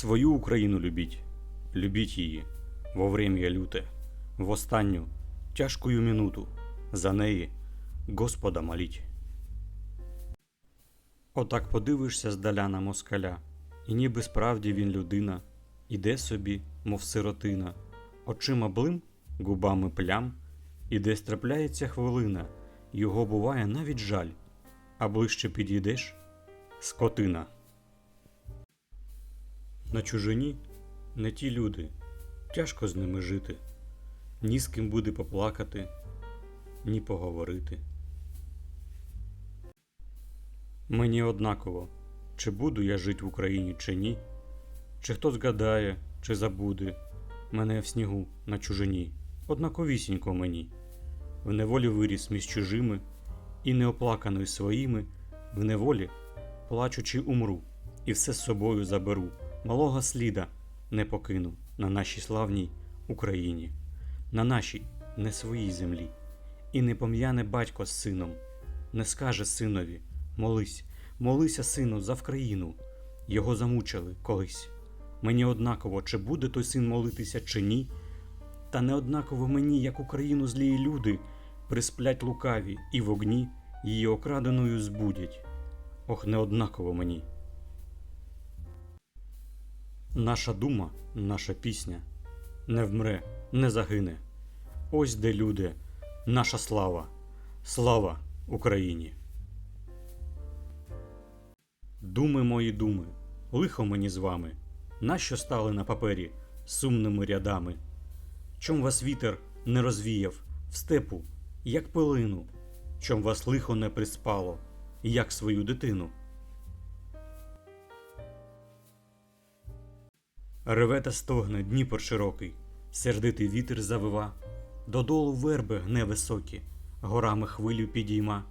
Свою Україну любіть, любіть її. Во врем'я люте, в останню тяжкую минуту. За неї Господа моліть. Отак подивишся здаля на москаля, і ніби справді він людина, іде собі, мов сиротина, очима блим, губами плям, і десь трапляється хвилина, його буває навіть жаль, а ближче підійдеш скотина. На чужині не ті люди, тяжко з ними жити, ні з ким буде поплакати, ні поговорити. Мені однаково, чи буду я жить в Україні, чи ні, чи хто згадає, чи забуде мене в снігу на чужині, однаковісінько мені, в неволі виріс між чужими, і неоплаканий своїми, в неволі, плачучи, умру, і все з собою заберу, малого сліда не покину на нашій славній Україні, на нашій не своїй землі, і не пом'яне батько з сином, не скаже синові, молись, молися, сину, за Вкраїну. Його замучили колись. Мені однаково, чи буде той син молитися, чи ні. Та не однаково мені, як Україну злії люди, присплять лукаві і в огні її окраденою збудять. Ох, не однаково мені. Наша дума, наша пісня не вмре, не загине. Ось де люди, наша слава, слава Україні. Думи мої думи, лихо мені з вами, нащо стали на папері сумними рядами? Чом вас вітер не розвіяв в степу, як пилину, чом вас лихо не приспало, як свою дитину? Реве та стогне Дніпр широкий, сердитий вітер завива, додолу верби гне високі, горами хвилю підійма,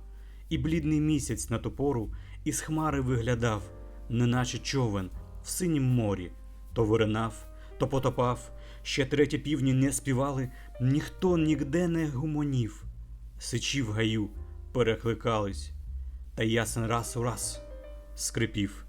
і блідний місяць на ту пору із хмари виглядав, неначе човен в синім морі, то виринав, то потопав, ще треті півні не співали, ніхто нігде не гумонів. Сичі в гаю перекликались, та ясен раз у раз скрипів.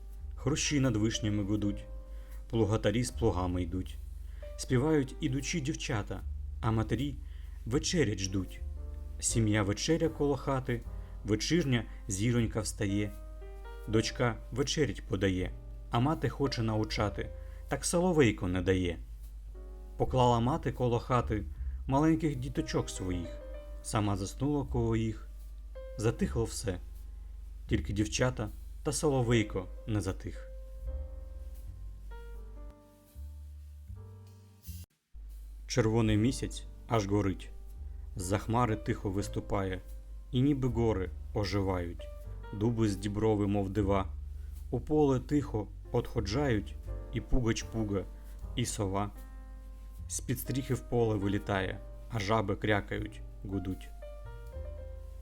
хрущі над вишнями гудуть, плугатарі з плугами йдуть, співають ідучі дівчата, а матері вечерять ждуть. Сім'я вечеря коло хати, вечірня зіронька встає, дочка вечерять подає, а мати хоче научати, так соловейко не дає. Поклала мати коло хати маленьких діточок своїх, сама заснула коло їх, затихло все тільки дівчата та соловейко не затих. Червоний місяць аж горить, з-за хмари тихо виступає, і ніби гори оживають, дуби з діброви, мов дива, у поле тихо отходжають, і пугач пуга, і сова. З-під стріхи в поле вилітає, а жаби крякають, гудуть.